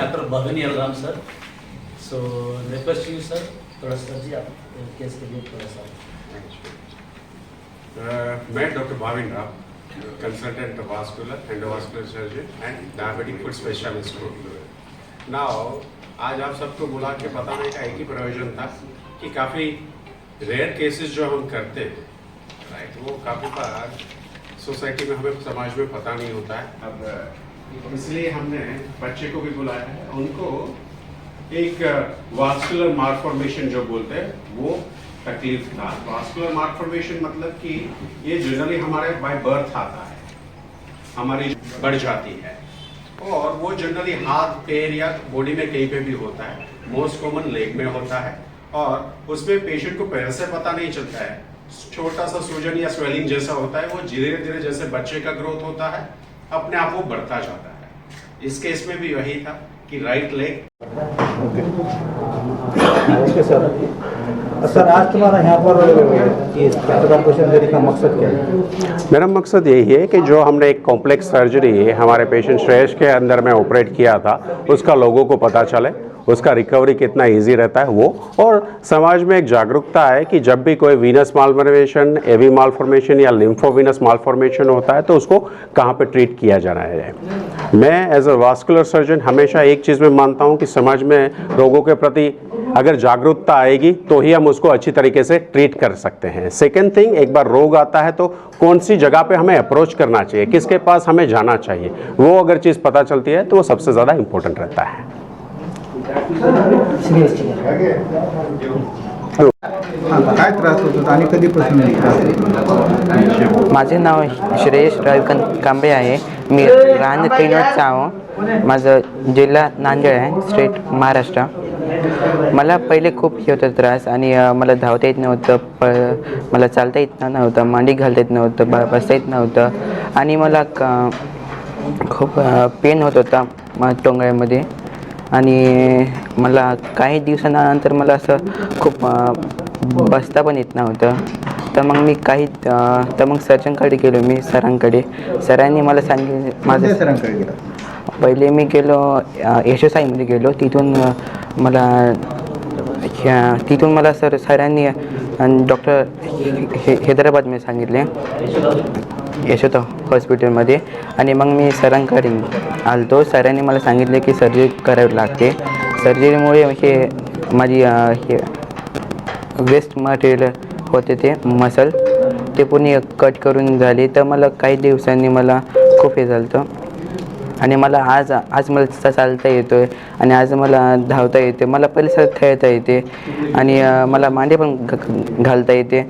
Doctor भगन यलराम sir. So request you sir थोड़ा सा जी आप केस के लिए थोड़ा सा। Uh, मैं doctor Bhavin Rao consultant vascular endovascular surgeon and diabetic foot specialist now आज आप सबको बुला के बताने का एक ही प्रयोजन था कि काफ़ी रेयर केसेस जो हम करते हैं राइट वो काफ़ी बार सोसाइटी में हमें समाज में पता नहीं होता है। अब इसलिए हमने बच्चे को भी बुलाया है। उनको एक वास्कुलर मार्फॉर्मेशन जो बोलते हैं, वो तकलीफ़ था। वास्कुलर मार्फॉर्मेशन मतलब कि ये जनरली हमारे बाय बर्थ आता है। हमारी बढ़ जाती है। और वो जनरली हाथ, पैर या बॉडी में कहीं पे भी होता है। मोस्ट कॉमन लेग में होता है। और उसमें पेशेंट को पहले से पता नहीं चलता है। छोटा सा सूजन या स्वेलिंग जैसा होता है, वो धीरे धीरे जैसे बच्चे का ग्रोथ होता है। अपने आप वो बढ़ता जाता है। इस केस में भी वही था कि राइट लेग ओके सर, आज तुम्हारा यहाँ पर ऑपरेशन देने का मकसद क्या है? मेरा मकसद यही है कि जो हमने एक कॉम्प्लेक्स सर्जरी हमारे पेशेंट श्रेयस के अंदर में ऑपरेट किया था, उसका लोगों को पता चले, उसका रिकवरी कितना इजी रहता है वो। और समाज में एक जागरूकता है कि जब भी कोई वीनस मालफॉर्मेशन एवी मालफॉर्मेशन या लिम्फोवीनस मालफॉर्मेशन होता है तो उसको कहाँ पे ट्रीट किया जाना है? मैं एज अ वास्कुलर सर्जन हमेशा एक चीज़ में मानता हूँ कि समाज में रोगों के प्रति अगर जागरूकता आएगी तो ही हम उसको अच्छी तरीके से ट्रीट कर सकते हैं। सेकेंड थिंग एक बार रोग आता है तो कौन सी जगह पे हमें अप्रोच करना चाहिए? किसके पास हमें जाना चाहिए? वो अगर चीज़ पता चलती है तो वो सबसे ज़्यादा इम्पोर्टेंट रहता है। काय? माझे नाव श्रेयश रविकांत कांबळे आहे. मी राहणार पेनवटचा आहो माझं जिल्हा नांदेड आहे, स्टेट महाराष्ट्र. मला पहिले खूप हे होतं त्रास आणि मला धावता येत नव्हतं प मला चालता येत नव्हतं मांडी घालता येत नव्हतं ब बसता येत नव्हतं आणि मला क खूप पेन होत होता मा टोंगळ्यामध्ये आणि मला काही दिवसानंतर मला असं खूप बसता पण येत नव्हतं. तर मग मी काही तर मग सर्जनकडे गेलो मी सरांकडे. सरांनी मला सांगितलं माझं सरांकडे गेला? पहिले मी गेलो एस एस आयमध्ये गेलो. तिथून मला ह्या- तिथून मला सर सरांनी डॉक्टर हे हैदराबादमध्ये सांगितले. यशोदा हॉस्पिटलमध्ये. आणि मग मी सरांकडे आलतो. सरांनी मला सांगितले की सर्जरी करावी लागते. सर्जरीमुळे हे माझी हे वेस्ट मटेरियल होते ते मसल ते पूर्ण कट करून झाले. तर मला काही दिवसांनी मला खूप हे झालं होतं आणि मला आज आज मला चालता येतो आहे आणि आज मला धावता येते मला परिसर खेळता येते आणि मला मांडे पण घालता येते.